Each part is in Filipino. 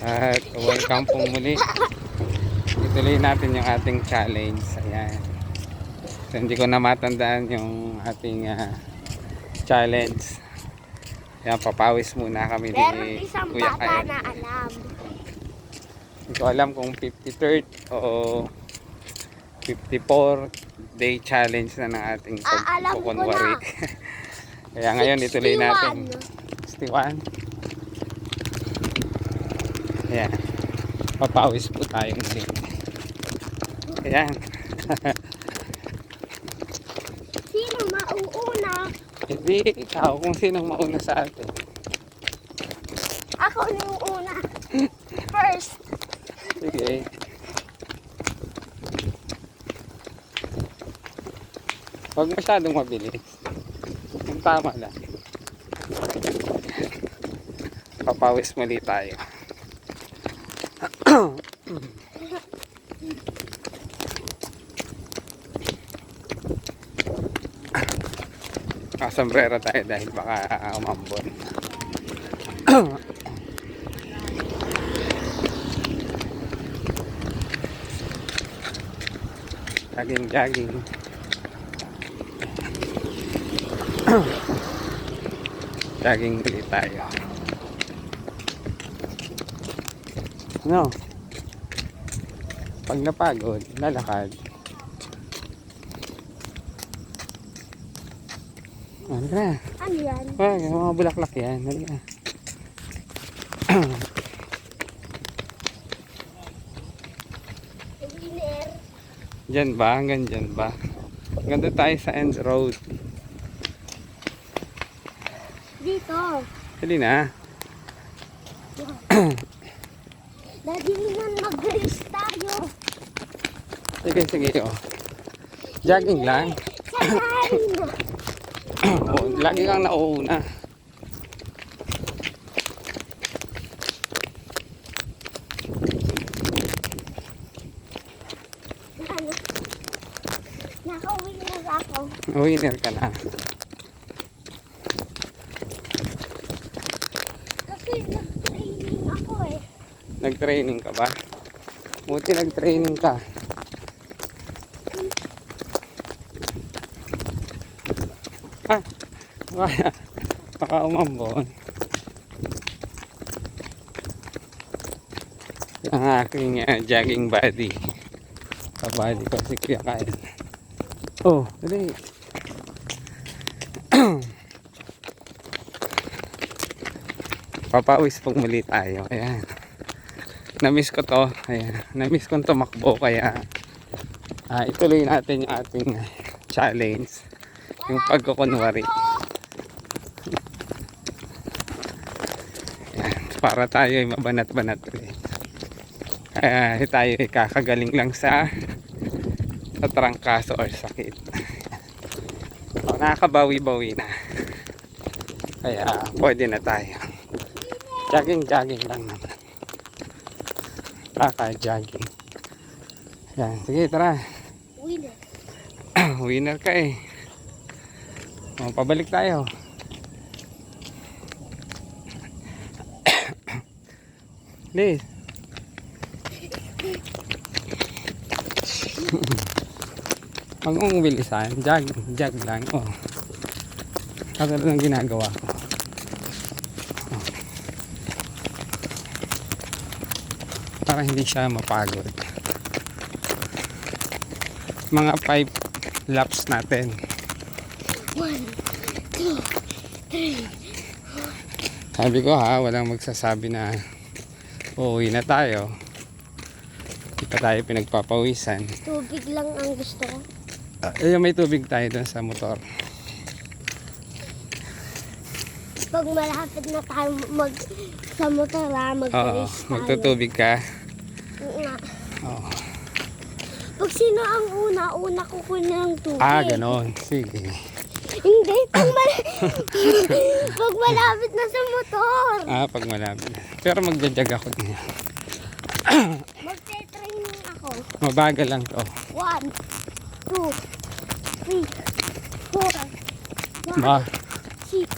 At welcome po muli. Ituloy natin yung ating challenge. Ayan. So, hindi ko na matandaan yung ating ah, challenge. Ayan, papawis muna kami Meron ni isang Kuya bata na alam. Hindi ko alam kung 53rd o 54 day challenge na ng ating Ah, alam ko pagkukunwari. na. Kaya ngayon ituloy natin. 61. Ayan. Papawis po tayo muli. Ayan. Sino mauuna? Hindi ikaw kung sinong mauna sa atin. Ako na yung una. First. Sige. Huwag masyadong mabilis. Yung tama lang. Papawis muli tayo. Nakasombrero tayo dahil baka umambon. Jogging, jogging. jogging ulit tayo. No. Pag napagod, lalakad. Ano na? Ano yan? Wag, mga bulaklak yan. Ano na? Diyan ba? Hanggang dyan ba? Doon tayo sa Ends Road. Dito. Hindi na. Daddy naman mag-race tayo. Sige, sige. Oh. Jogging lang. Oh, lagi kang nauuna. Naka-winner ako. Winner ka na. Kasi nag-training ako eh. Nag-training ka ba? Buti nag-training ka. Ah, baka, baka umambon. Ang aking uh, jogging body. Kabady ko si Kuya Kyle. Oh, dali. Papawis pag muli tayo. Ayan. Na-miss ko to. Ayan. Na-miss kong tumakbo. Kaya ah, ituloy natin yung ating challenge. Yung pagkukunwari. Ayan. Para tayo ay mabanat-banat ulit. Kaya tayo ay kakagaling lang sa sa trangkaso or sakit. O, nakakabawi-bawi na. Kaya pwede na tayo. Jogging, jogging lang naman. Kaka jogging. Yan, sige tara. Winner. Winner ka eh. O, pabalik tayo. Liz. Huwag mong bilisan. Jag, jag lang. Oh. Katulad ng ginagawa ko. Oh. Para hindi siya mapagod. Mga 5 laps natin. One, two, three. Sabi ko ha, walang magsasabi na uuwi na tayo. Hindi pa tayo pinagpapawisan. Tubig lang ang gusto ko. Eh, may tubig tayo doon sa motor. Pag malapit na tayo mag sa motor ha, Oo, mag-race tayo. magtutubig ka. Oo nga. Oo. Pag sino ang una, una kukunin ng tubig. Ah, ganon. Sige. Hindi, pag, mal- pag malapit na sa motor. Ah, pag malapit. na. Pero magjajag ako din. Magte-training ako. Mabagal lang to. One, two, three, four, five, Ma, six,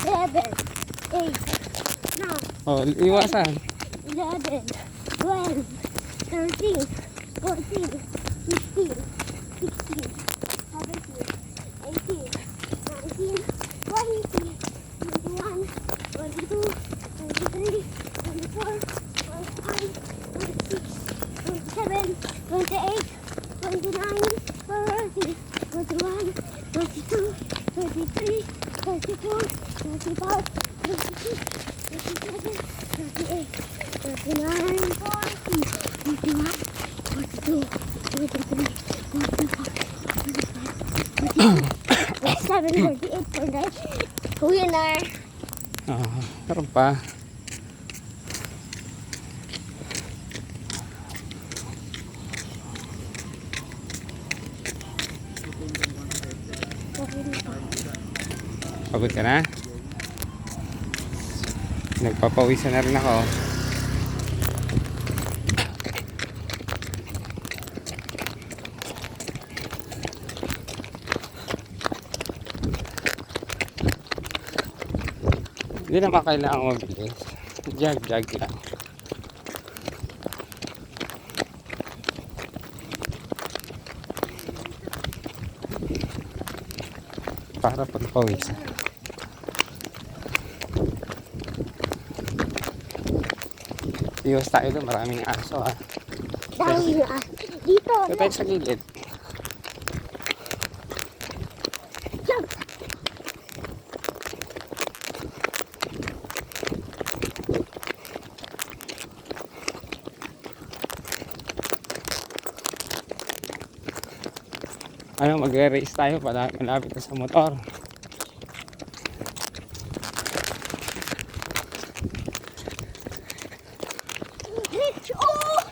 seven, eight, nine, oh, iwasan. eleven, twelve, thirteen, fourteen, fifteen, sixteen, 748 for the winner. Ah, meron pa. Pagod ka na? Nagpapawisan na rin ako. Hindi naman kailangan mabilis. Jag-jag lang. Para pagpawisan. Iwas tayo doon, maraming aso ah. Dahil ah, dito. Ito tayo sa gilid. Ano, magre-race tayo pala malapit na sa motor. Oh!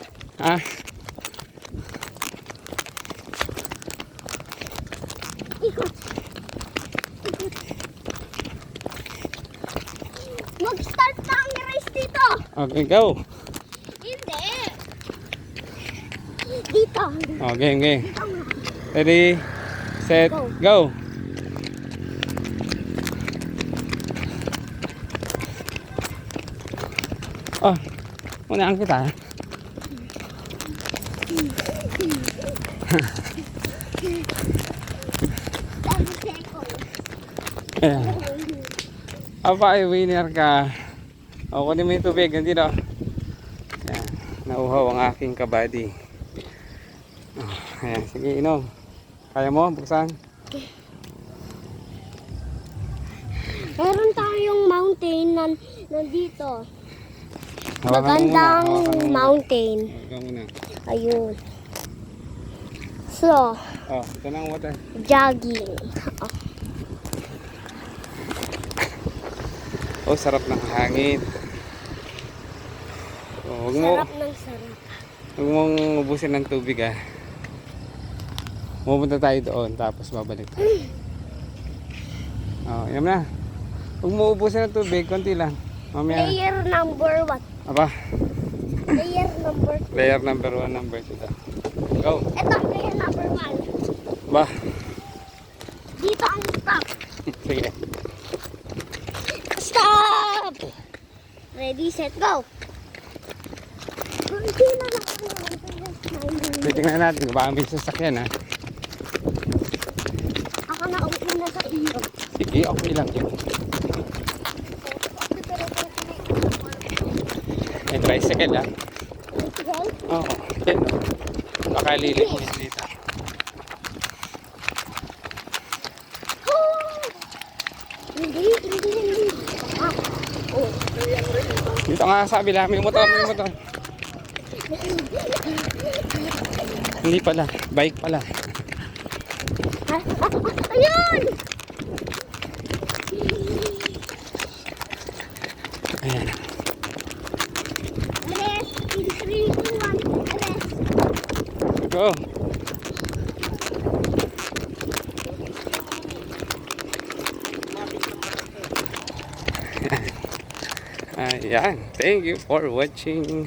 Ah, Ikot! Ikot! Mag-start na ang race dito! okay, go. Hindi! Dito! Game, game. Dito. Ready, set, Go. go. Oh, unaan kita. Ayan. Aba, ay winner ka. O, kunin mo yung tubig, hindi no? Ayan, nauhaw ang aking kabady. Oh, ayan, sige, inom. Kaya mo, buksan. Meron tayong mountain nan nandito. Muna, Magandang muna. mountain. Hawakan mo na. Ayun. So, Oh, ito na ang water. jogging. Oh, sarap ng hangin. Oh, huwag mo, Sarap ng sarap. huwag mong ubusin ng tubig ah. Pupunta tayo doon, tapos babalik tayo. Oh, yan na. Huwag mo ubusin ng tubig, konti lang. Mamaya. Player number one. Aba, Player number two. player number one, number two daw. Go. Ito, player number one. Ba, Dito ang stop. sige. Stop! Ready, set, go! Titingnan natin kung baka may sasakyan ha. Ako na uwi na sa iyo. Sige, okay lang yun. May tricycle. Sige. Oo, yan. Baka lilimutin dito. Hindi, hindi, hindi. Ah, oh. Dito nga sa kabila, may motor, may motor. Hindi pala, bike pala. Ah, ah, ah, Ayun! Ayan. Ares, in 3, 2, 1, ares. Go. Ayan. Thank you for watching.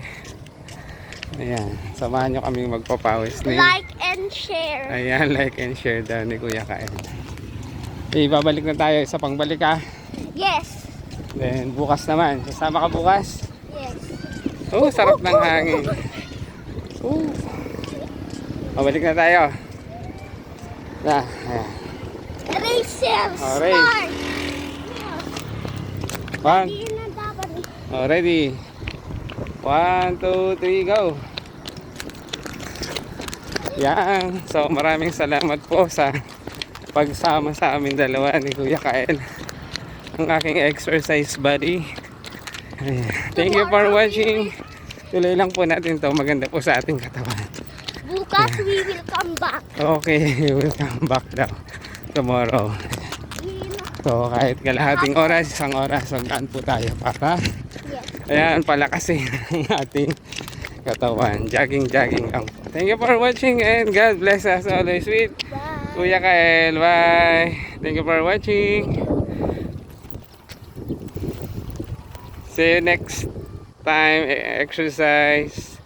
Ayan. Samahan nyo kaming magpapawis ni... Like and share. Ayan, like and share daw ni Kuya Kain. Okay, babalik na tayo sa pangbalik ha. Yes. Then bukas naman. Sasama ka bukas. Yes. Oh, sarap ng hangin. Oh. Pabalik na tayo. Na, ayan. Racer Oh, start. One. Oh, ready? One, two, three, go! Yan. So, maraming salamat po sa pagsama sa amin dalawa ni Kuya Kael. Ang aking exercise buddy. Thank you for watching. Tuloy lang po natin to. Maganda po sa ating katawan. Bukas we will come back. Okay, we'll come back daw tomorrow. So, kahit kalahating oras, isang oras, magkaan po tayo para Yes. Ayan, palakasin ang ating katawan. Jogging, jogging lang po. Thank you for watching and God bless us always with Bye. Kuya Kael. Bye! Thank you for watching. See you next time. Exercise.